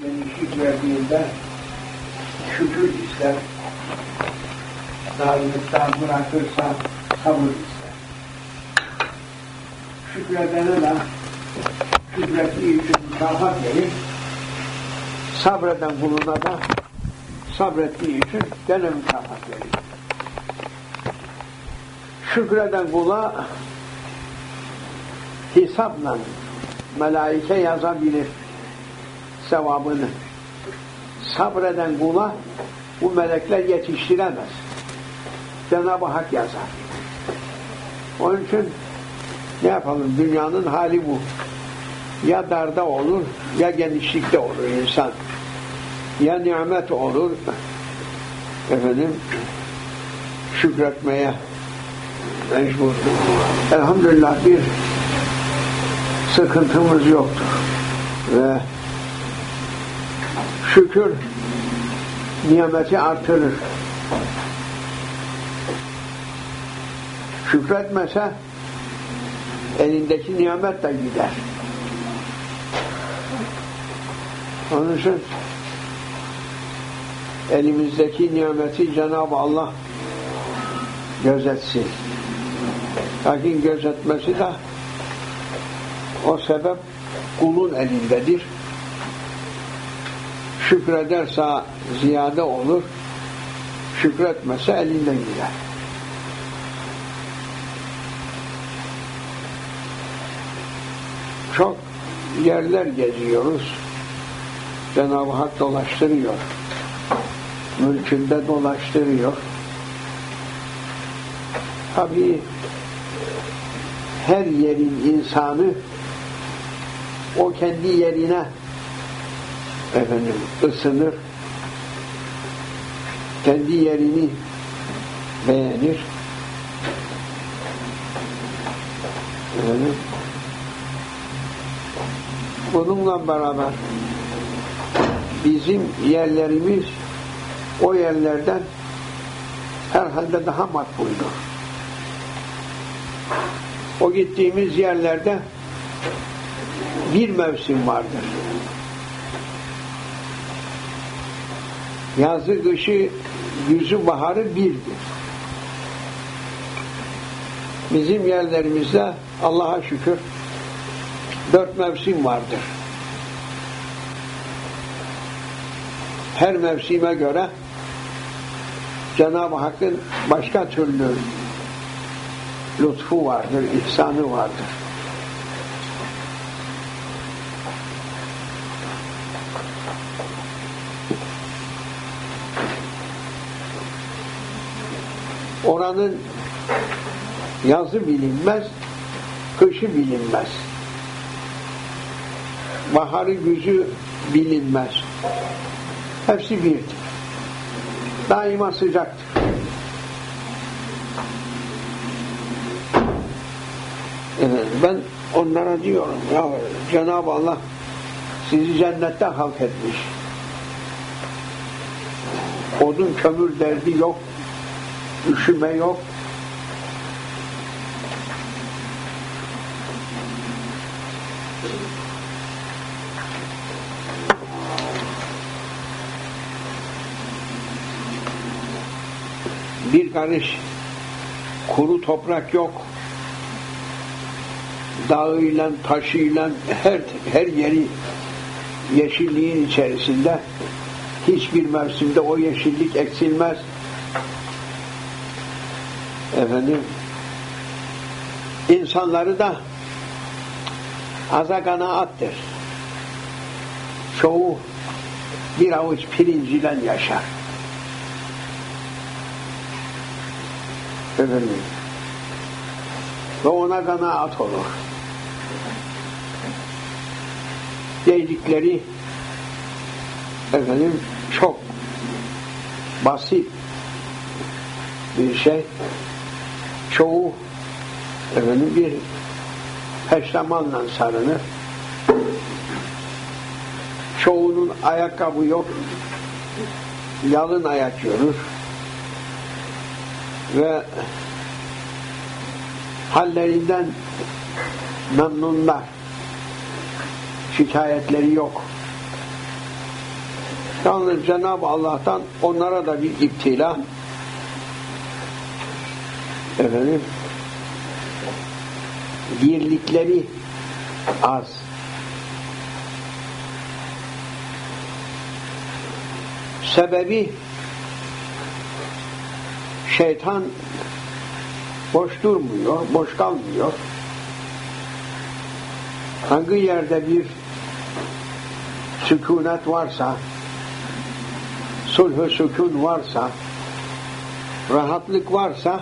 genişlik verdiğinde şükür ister. Darlıktan bırakırsa sabır ister. Şükredene de şükrettiği için mükafat verir. Sabreden kuluna da sabrettiği için gene mükafat verir. Şükreden kula hesapla melaike yazabilir sevabını. Sabreden kula bu melekler yetiştiremez. Cenab-ı Hak yazar. Onun için ne yapalım? Dünyanın hali bu. Ya darda olur, ya genişlikte olur insan. Ya nimet olur, efendim, şükretmeye mecbur. Elhamdülillah bir sıkıntımız yoktur. Ve şükür nimeti artırır. Şükretmese elindeki nimet de gider. Onun için elimizdeki nimeti Cenab-ı Allah gözetsin. Lakin gözetmesi de o sebep kulun elindedir. Şükrederse ziyade olur, şükretmese elinden gider. Çok yerler geziyoruz. Cenab-ı Hak dolaştırıyor. Mülkünde dolaştırıyor. Tabii her yerin insanı o kendi yerine efendim ısınır kendi yerini beğenir efendim bununla beraber bizim yerlerimiz o yerlerden herhalde daha makbuldür. O gittiğimiz yerlerde bir mevsim vardır. Yazı, kışı, yüzü, baharı birdir. Bizim yerlerimizde Allah'a şükür dört mevsim vardır. Her mevsime göre Cenab-ı Hakk'ın başka türlü lütfu vardır, ihsanı vardır. Oranın yazı bilinmez, kışı bilinmez. Baharı güzü bilinmez. Hepsi birdir. Daima sıcaktır. Evet, ben onlara diyorum ya Cenab-ı Allah sizi cennette halk etmiş. Odun kömür derdi yok. Üşüme yok. Bir karış kuru toprak yok dağıyla, taşıyla her, her yeri yeşilliğin içerisinde hiçbir mevsimde o yeşillik eksilmez. Efendim insanları da aza kanaattır. Çoğu bir avuç pirinciyle yaşar. Efendim ve ona kanaat olur. Yedikleri efendim çok basit bir şey. Çoğu efendim bir peştemanla sarınır. Çoğunun ayakkabı yok. Yalın ayak yürür. Ve hallerinden memnunlar. Şikayetleri yok. Yalnız Cenab-ı Allah'tan onlara da bir iptila efendim birlikleri az. Sebebi şeytan boş durmuyor, boş kalmıyor. Hangi yerde bir sükunet varsa, sulh sükun varsa, rahatlık varsa,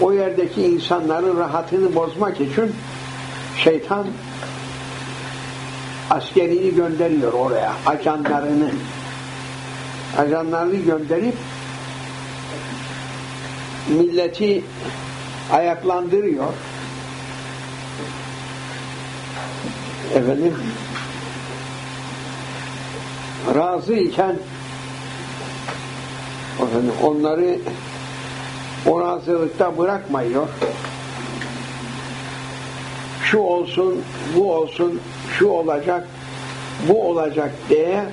o yerdeki insanların rahatını bozmak için şeytan askerini gönderiyor oraya, ajanlarını. Ajanlarını gönderip milleti ayaklandırıyor. Efendim razı iken efendim, onları o razılıkta bırakmıyor. Şu olsun, bu olsun, şu olacak, bu olacak diye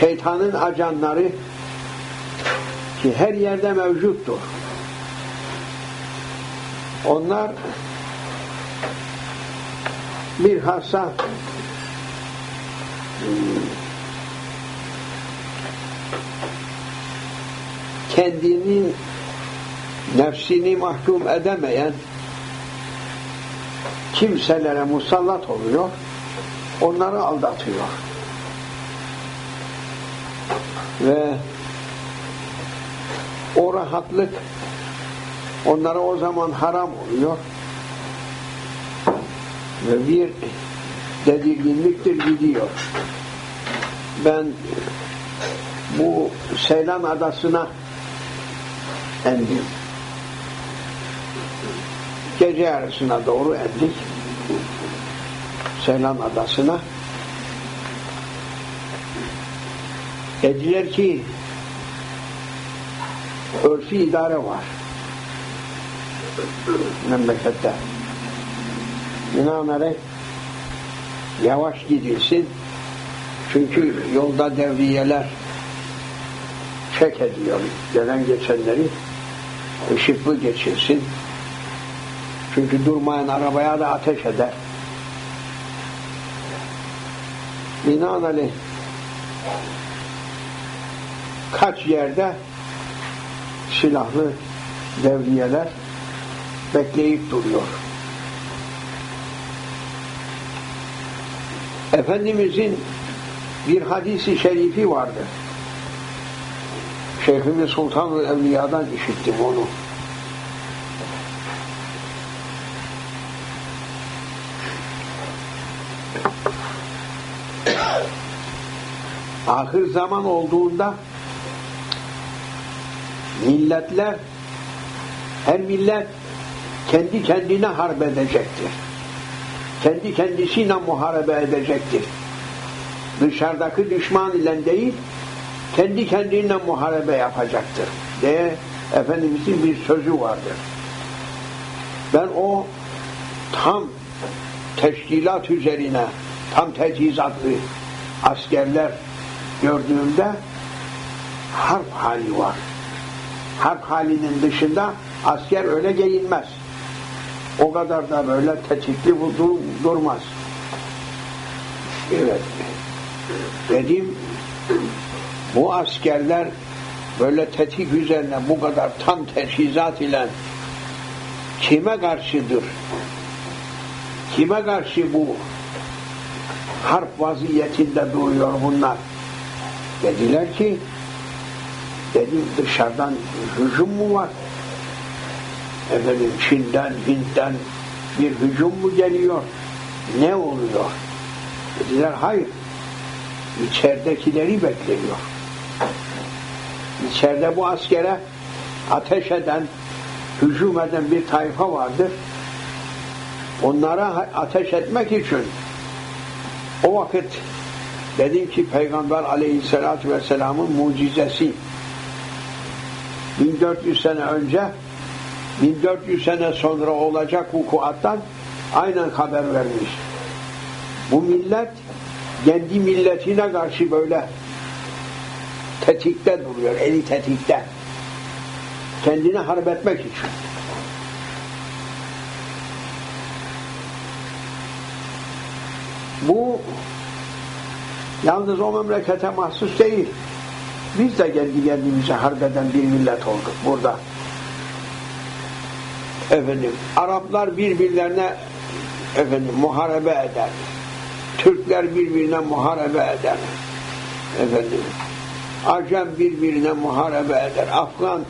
şeytanın ajanları ki her yerde mevcuttur. Onlar bir hassa kendinin nefsini mahkum edemeyen kimselere musallat oluyor, onları aldatıyor. Ve o rahatlık onlara o zaman haram oluyor ve bir tedirginliktir gidiyor. Ben bu Seylan adasına endim. Gece yarısına doğru endik. Seylan adasına. Dediler ki örfi idare var memlekette. Binaenaleyh yavaş gidilsin çünkü yolda devriyeler çek ediyor gelen geçenleri ışıklı geçilsin çünkü durmayan arabaya da ateş eder binaenaleyh kaç yerde silahlı devriyeler bekleyip duruyor. Efendimizin bir hadisi şerifi vardır. Şeyhimiz Sultan Evliya'dan işittim onu. Ahir zaman olduğunda milletler her millet kendi kendine harp edecektir. Kendi kendisiyle muharebe edecektir. Dışarıdaki düşman ile değil, kendi kendine muharebe yapacaktır diye Efendimizin bir sözü vardır. Ben o tam teşkilat üzerine, tam tecihizatlı askerler gördüğümde harp hali var. Harp halinin dışında asker öyle giyinmez. O kadar da böyle tetikli dur, durmaz. Evet. Dedim bu askerler böyle tetik üzerine bu kadar tam teşhizat ile kime karşıdır? Kime karşı bu harp vaziyetinde duruyor bunlar? Dediler ki dedim dışarıdan hücum mu var? efendim Çin'den, Hint'ten bir hücum mu geliyor? Ne oluyor? Dediler hayır. İçeridekileri bekliyor. İçeride bu askere ateş eden, hücum eden bir tayfa vardır. Onlara ateş etmek için o vakit dedim ki Peygamber aleyhissalatü vesselamın mucizesi 1400 sene önce 1400 sene sonra olacak vukuattan aynen haber vermiş. Bu millet kendi milletine karşı böyle tetikte duruyor, eli tetikte. Kendini harp etmek için. Bu yalnız o memlekete mahsus değil. Biz de kendi kendimize harp eden bir millet olduk burada. Efendim, Araplar birbirlerine efendim muharebe eder. Türkler birbirine muharebe eder. Efendim, Acem birbirine muharebe eder. Afgan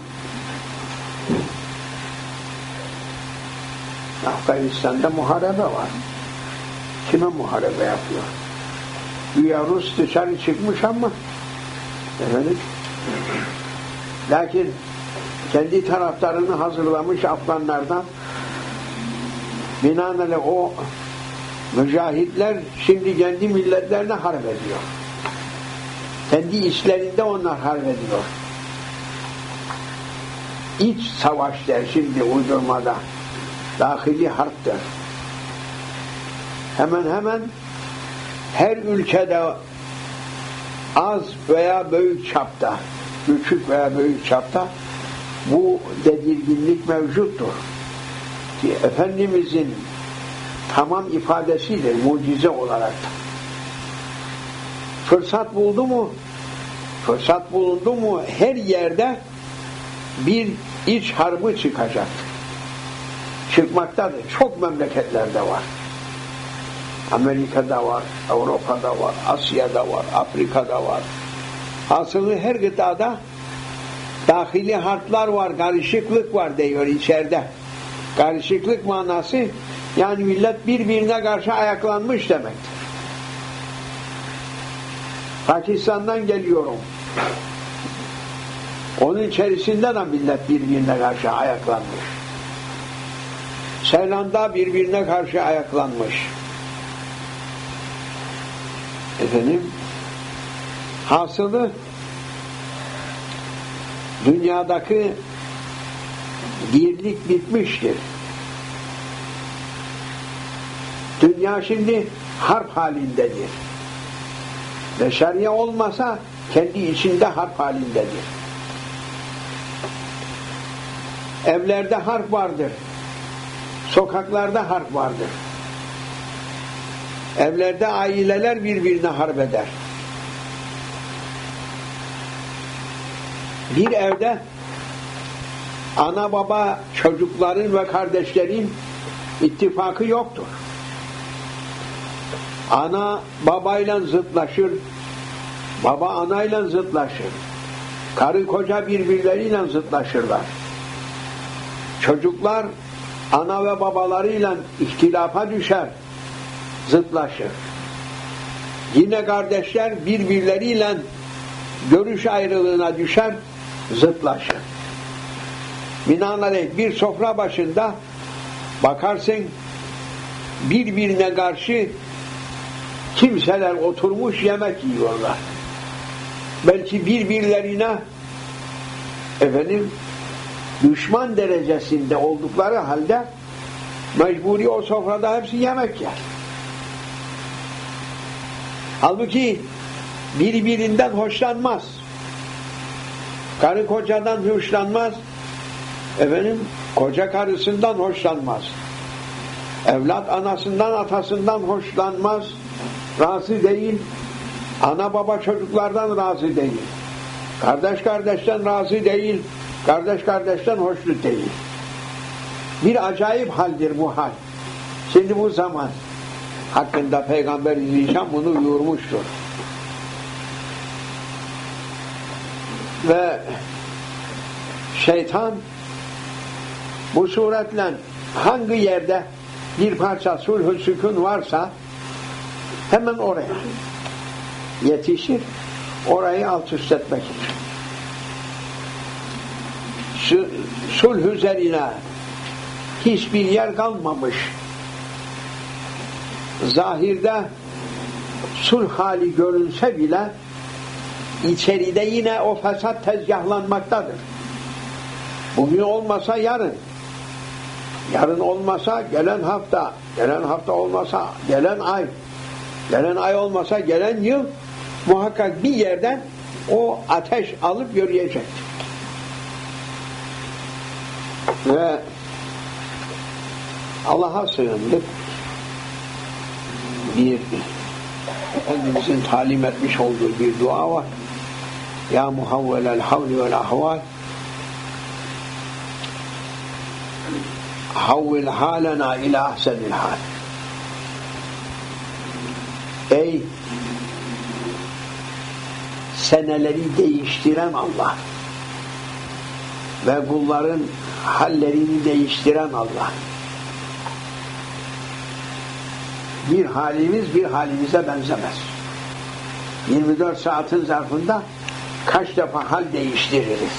Afganistan'da muharebe var. Kime muharebe yapıyor? Güya Rus dışarı çıkmış ama efendim lakin kendi taraftarını hazırlamış Afganlardan binaenaleyh o mücahitler şimdi kendi milletlerine harp ediyor. Kendi işlerinde onlar harp ediyor. İç savaş der şimdi uydurmada. Dahili harptır. Hemen hemen her ülkede az veya büyük çapta, küçük veya büyük çapta bu dedirginlik mevcuttur. Ki Efendimizin tamam ifadesidir mucize olarak. Fırsat buldu mu? Fırsat bulundu mu? Her yerde bir iç harbı çıkacak. Çıkmaktadır. Çok memleketlerde var. Amerika'da var, Avrupa'da var, Asya'da var, Afrika'da var. Aslında her gıdada dahili harplar var, karışıklık var diyor içeride. Karışıklık manası yani millet birbirine karşı ayaklanmış demektir. Pakistan'dan geliyorum. Onun içerisinde de millet birbirine karşı ayaklanmış. Seylan'da birbirine karşı ayaklanmış. Efendim hasılı dünyadaki birlik bitmiştir. Dünya şimdi harp halindedir. Beşeriye olmasa kendi içinde harp halindedir. Evlerde harp vardır. Sokaklarda harp vardır. Evlerde aileler birbirine harp eder. Bir evde ana baba çocukların ve kardeşlerin ittifakı yoktur. Ana babayla zıtlaşır, baba anayla zıtlaşır. Karı koca birbirleriyle zıtlaşırlar. Çocuklar ana ve babalarıyla ihtilafa düşer, zıtlaşır. Yine kardeşler birbirleriyle görüş ayrılığına düşer, zıtlaşır. Binaenaleyh bir sofra başında bakarsın birbirine karşı kimseler oturmuş yemek yiyorlar. Belki birbirlerine efendim düşman derecesinde oldukları halde mecburi o sofrada hepsi yemek yer. Halbuki birbirinden hoşlanmaz. Karı kocadan hoşlanmaz. Efendim koca karısından hoşlanmaz. Evlat anasından atasından hoşlanmaz. Razı değil. Ana baba çocuklardan razı değil. Kardeş kardeşten razı değil. Kardeş kardeşten hoşnut değil. Bir acayip haldir bu hal. Şimdi bu zaman hakkında Peygamber Zişan bunu yoğurmuştur. Ve şeytan bu suretle hangi yerde bir parça sulh sükun varsa hemen oraya yetişir orayı alt üst etmek için. Sulh üzerine hiçbir yer kalmamış. Zahirde sulh hali görünse bile içeride yine o fesat tezgahlanmaktadır. Bugün olmasa yarın. Yarın olmasa gelen hafta, gelen hafta olmasa gelen ay. Gelen ay olmasa gelen yıl muhakkak bir yerden o ateş alıp yürüyecek. Ve Allah'a sığındık. Bir Efendimizin talim etmiş olduğu bir dua var. Ya muhavvelel havli vel ahval havvil halena ila ahsenil hal. Ey seneleri değiştiren Allah ve kulların hallerini değiştiren Allah. Bir halimiz bir halimize benzemez. 24 saatin zarfında kaç defa hal değiştiririz?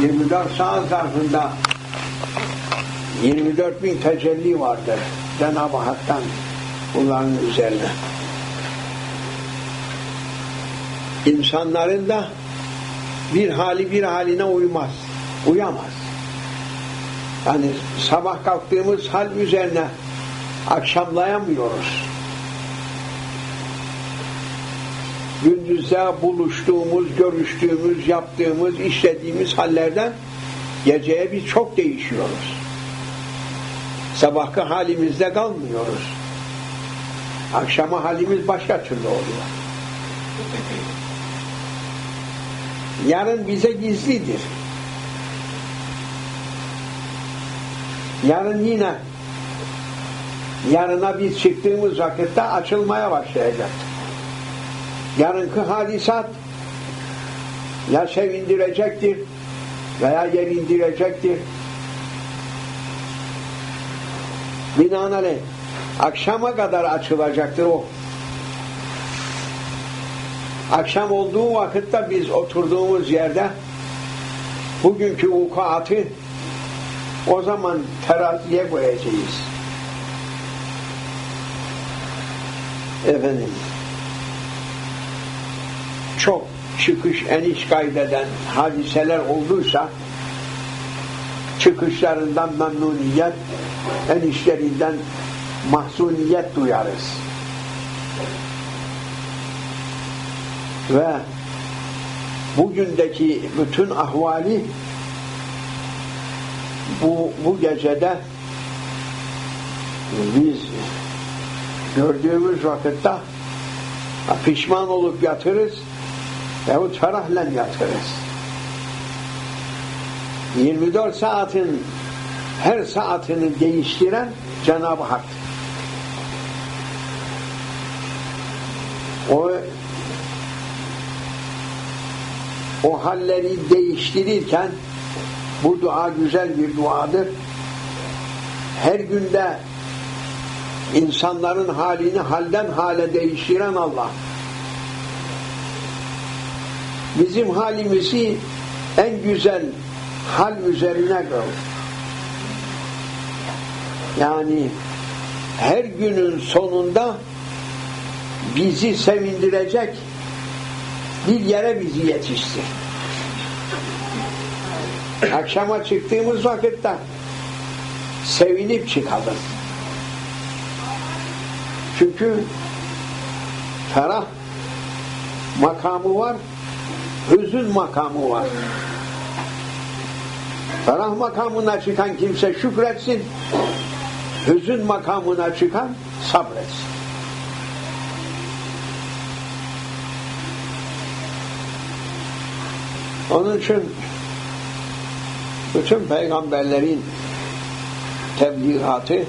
24 saat zarfında 24 bin tecelli vardır Cenab-ı Hak'tan bunların üzerine. İnsanların da bir hali bir haline uymaz. Uyamaz. Yani sabah kalktığımız hal üzerine akşamlayamıyoruz. Gündüzde buluştuğumuz, görüştüğümüz, yaptığımız, işlediğimiz hallerden geceye biz çok değişiyoruz. Sabahki halimizde kalmıyoruz. Akşama halimiz başka türlü oluyor. Yarın bize gizlidir. Yarın yine yarına biz çıktığımız vakitte açılmaya başlayacak. Yarınki hadisat ya sevindirecektir veya yerindirecektir. Binaenaleyh akşama kadar açılacaktır o. Akşam olduğu vakitte biz oturduğumuz yerde bugünkü vukuatı o zaman teraziye koyacağız. Efendim çok çıkış eniş kaydeden hadiseler olduysa çıkışlarından memnuniyet enişlerinden mahzuniyet duyarız. Ve bugündeki bütün ahvali bu, bu gecede biz gördüğümüz vakitte pişman olup yatırız yahut ferahlen yatırız. 24 saatin her saatini değiştiren Cenab-ı Hak. O o halleri değiştirirken bu dua güzel bir duadır. Her günde insanların halini halden hale değiştiren Allah. Bizim halimizi en güzel hal üzerine koy. Yani her günün sonunda bizi sevindirecek bir yere bizi yetiştir. Akşama çıktığımız vakitte sevinip çıkalım. Çünkü ferah makamı var, hüzün makamı var. Ferah makamına çıkan kimse şükretsin, hüzün makamına çıkan sabretsin. Onun için bütün peygamberlerin tebliğatı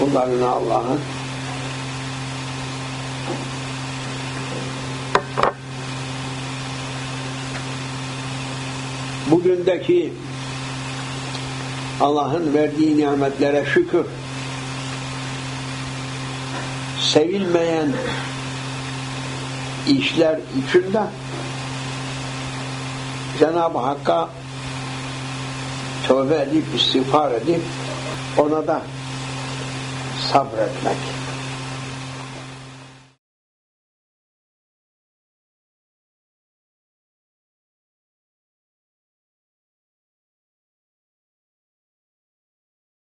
bunların Allah'ın bugündeki Allah'ın verdiği nimetlere şükür sevilmeyen işler içinde Cenab-ı Hakk'a tövbe edip istiğfar edip ona da sabretmek.